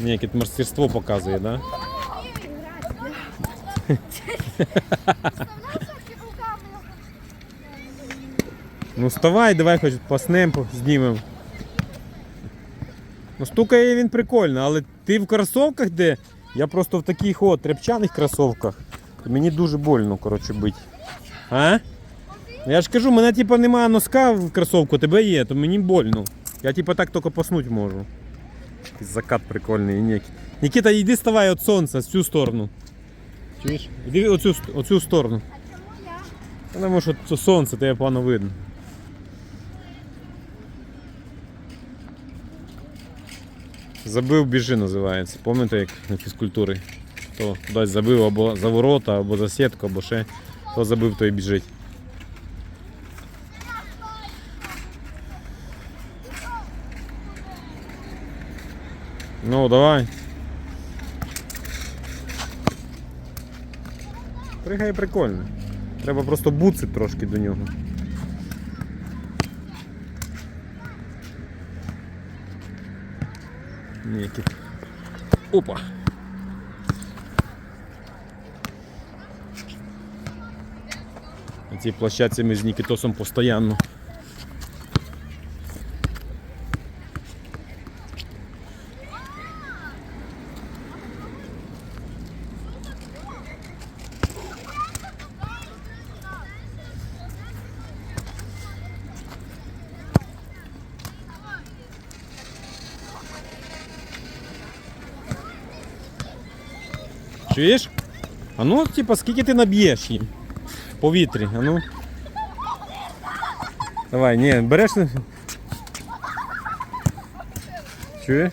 Ні, яке мастерство показує? Да? Ну вставай, давай хоч паснем, знімемо. Ну стукає він прикольно, але ти в кросовках де? Я просто в таких от тряпчаних кросовках. Мені дуже больно, коротше, бить. А? Я ж кажу, мене типа немає носка в кросовку, тебе є, то мені больно. Я типа так тільки поснуть можу. Такий Закат прикольний. Ні. Нікіта, йди ставай від сонця з цю сторону. Чуєш? Іди оцю, оцю сторону. Тому що це сонце, тебе погано видно. Забив біжи називається. Пам'ятаєте, як на фізкультурі? Хто кудись забив або за ворота, або за сітку, або ще. Хто забив, той біжить. Ну, давай. Пригай прикольно. Треба просто буцить трошки до нього. Ніякі. Опа. На цій площадці ми з Нікітосом постійно. Чуєш? А ну, типа, скільки ти наб'єш їм? Повітрі, а ну. Давай, ні, береш. Чуєш?